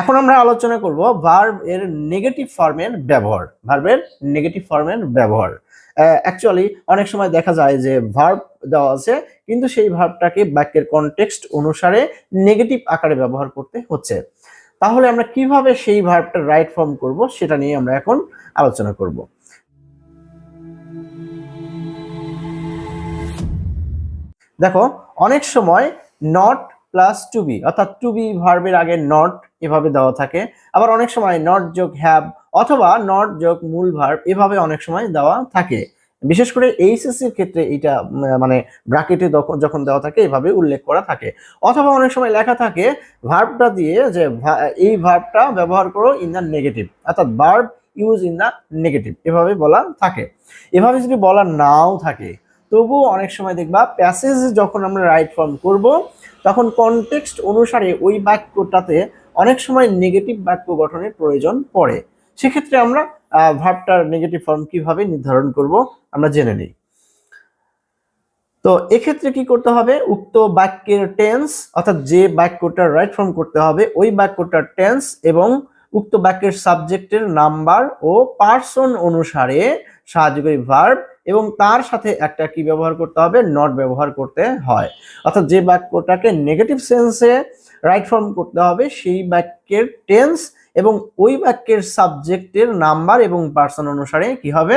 এখন আমরা আলোচনা করব ভার্ব এর নেগেটিভ ফর্মের ব্যবহার ভার্বের নেগেটিভ ফর্মের ব্যবহার। অ্যাকচুয়ালি অনেক সময় দেখা যায় যে ভার্ব দেওয়া আছে, কিন্তু সেই ভার্বটাকে বাক্যের কনটেক্সট অনুসারে নেগেটিভ আকারে ব্যবহার করতে হচ্ছে। তাহলে আমরা কীভাবে সেই ভার্বটা রাইট ফর্ম করব সেটা নিয়ে আমরা এখন আলোচনা করব। দেখো, অনেক সময় নট প্লাস টু বি অর্থাৎ টু বি ভার্বের আগে নট এভাবে দেওয়া থাকে। আবার অনেক সময় নট যোগ হ্যাভ অথবা নট যোগ মূল ভার্ব এভাবে অনেক সময় দেওয়া থাকে। বিশেষ করে এইচএসসি এর ক্ষেত্রে এটা মানে ব্র্যাকেটে যখন দেওয়া থাকে, এভাবে উল্লেখ করা থাকে। অথবা অনেক সময় লেখা থাকে ভার্বটা দিয়ে যে এই ভার্বটা ব্যবহার করো ইন দ্য নেগেটিভ অর্থাৎ verb use in the negative এভাবে বলা থাকে। এভাবে যদি বলা নাও থাকে তবুও অনেক সময় দেখবা প্যাসেজ যখন আমরা রাইট ফর্ম করব, তখন কনটেক্সট অনুসারে ওই বাক্যটাতে অনেক সময় নেগেটিভ বাক্য গঠনের প্রয়োজন পড়ে। সেক্ষেত্রে আমরা ভার্বটার নেগেটিভ ফর্ম কীভাবে নির্ধারণ করব আমরা জেনে নিই। তো এক্ষেত্রে কি করতে হবে? উক্ত বাক্যের টেন্স অর্থাৎ যে বাক্যটার রাইট ফর্ম করতে হবে, ওই বাক্যটার টেন্স এবং উক্ত বাক্যের সাবজেক্টের নাম্বার ও পার্সন অনুসারে সাহায্যকারী ভার্ব এবং তার সাথে একটা কি ব্যবহার করতে হবে? নট ব্যবহার করতে হয়। অর্থাৎ যে বাক্যটাকে নেগেটিভ সেন্সে রাইট ফর্ম করতে হবে, সেই বাক্যের টেন্স এবং ওই বাক্যের সাবজেক্টের নাম্বার এবং পার্সন অনুসারে কি হবে?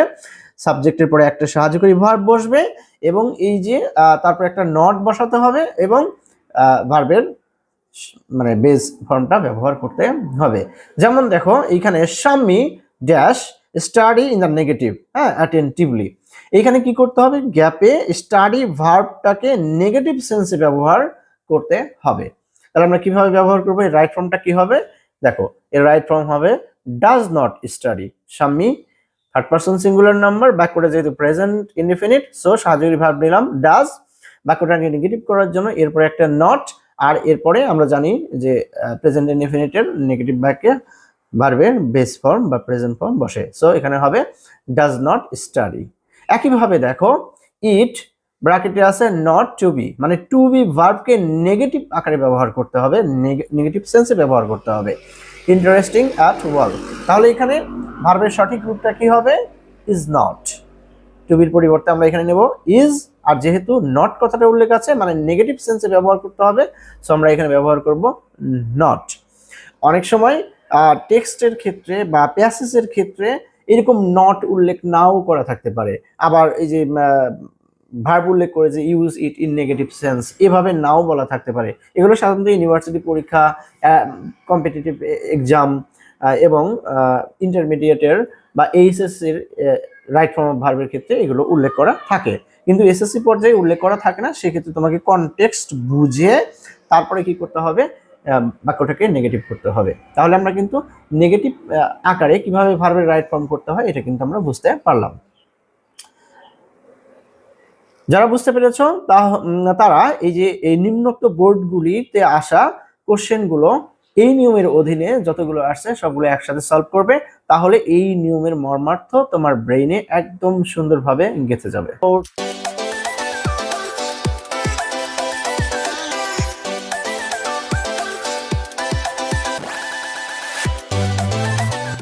সাবজেক্টের পরে একটা সাহায্যকারী ভার্ব বসবে এবং এই যে তারপর একটা নট বসাতে হবে এবং ভার্বের মানে বেস ফর্মটা ব্যবহার করতে হবে। যেমন দেখো, এইখানে Sammy dash study in the negative হ্যাঁ অ্যাটেন্টিভলি এইখানে কি করতে হবে? গ্যাপে স্টাডি ভার্বটাকে নেগেটিভ সেন্সে ব্যবহার করতে হবে। তাহলে আমরা কীভাবে ব্যবহার করব? এই রাইট ফর্মটা কি হবে? দেখো এর রাইট ফর্ম হবে does not study Sammy third person singular number বাক্যটা যেহেতু প্রেজেন্ট ইনডিফিনিট সো সাহায্যকারী ভার্ব নিলাম ডাজ বাক্যটাকে নেগেটিভ করার জন্য এরপরে একটা নট আর এরপরে আমরা জানি যে প্রেজেন্ট ইনডিফিনিটের নেগেটিভ বাক্যে ভার্বের বেস ফর্ম বা প্রেজেন্ট ফর্ম বসে। সো এখানে হবে ডাজ নট স্টাডি একইভাবে দেখো ইট ব্র্যাকেটে আছে নট টু বি মানে টু বি ভার্বকে নেগেটিভ আকারে ব্যবহার করতে হবে নেগেটিভ সেন্সে ব্যবহার করতে হবে। ইন্টারেস্টিং অ্যাট ওয়াল তাহলে এখানে ভার্বের সঠিক রূপটা কি হবে? ইজ নট টু বির পরিবর্তে আমরা এখানে নেব ইজ আর যেহেতু নট কথাটা উল্লেখ আছে মানে নেগেটিভ সেন্সে ব্যবহার করতে হবে সো আমরা এখানে ব্যবহার করব নট অনেক সময় টেক্সটের ক্ষেত্রে বা প্যাসেজের ক্ষেত্রে এরকম নট উল্লেখ নাও করা থাকতে পারে। আবার এই যে ভার্ব উল্লেখ করে যে use it in negative sense এভাবে নাও বলা থাকতে পারে। এগুলো সাধারণত ইউনিভার্সিটি পরীক্ষা কম্পিটিটিভ এক্সাম এবং ইন্টারমিডিয়েটের বা এইচএসসির রাইট ফর্ম অফ ভার্বের ক্ষেত্রে এগুলো উল্লেখ করা থাকে। কিন্তু এসএসসি পর্যায়ে উল্লেখ করা থাকে না, সেক্ষেত্রে তোমাকে কনটেক্সট বুঝে তারপরে কি করতে হবে? বাক্যটাকে নেগেটিভ করতে হবে। তাহলে আমরা কিন্তু নেগেটিভ আকারে কীভাবে ভার্বের রাইট ফর্ম করতে হয়, এটা কিন্তু আমরা বুঝতে পারলাম। যারা বুঝতে পেরেছ তারা এই যে, এই নিম্নোক্ত বোর্ডগুলিতে আসা কোশ্চেনগুলো এই নিয়মের অধীনে যতগুলো আসছে, সবগুলো একসাথে সলভ করবে। তাহলে এই নিয়মের মর্মার্থ তোমার ব্রেইনে একদম সুন্দরভাবে গেঁথে যাবে।